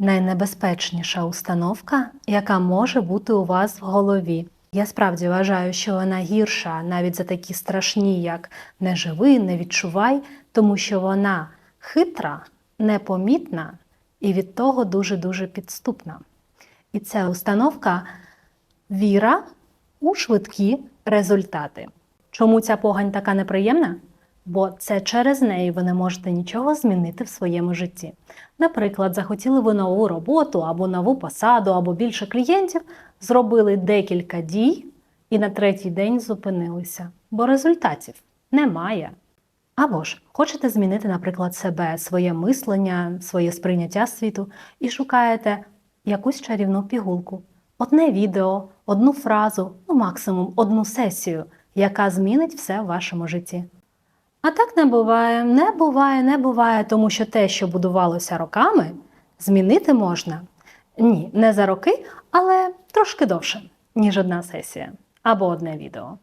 найнебезпечніша установка, яка може бути у вас в голові. Я справді вважаю, що вона гірша навіть за такі страшні, як не живи, не відчувай, тому що вона хитра, непомітна і від того дуже-дуже підступна. І ця установка віра у швидкі результати. Чому ця погань така неприємна? Бо це через неї ви не можете нічого змінити в своєму житті. Наприклад, захотіли ви нову роботу або нову посаду, або більше клієнтів, зробили декілька дій і на третій день зупинилися, бо результатів немає. Або ж хочете змінити, наприклад, себе, своє мислення, своє сприйняття світу і шукаєте якусь чарівну пігулку, одне відео, одну фразу, ну максимум одну сесію, яка змінить все в вашому житті. А так не буває, не буває, не буває, тому що те, що будувалося роками, змінити можна. Ні, не за роки, але трошки довше, ніж одна сесія або одне відео.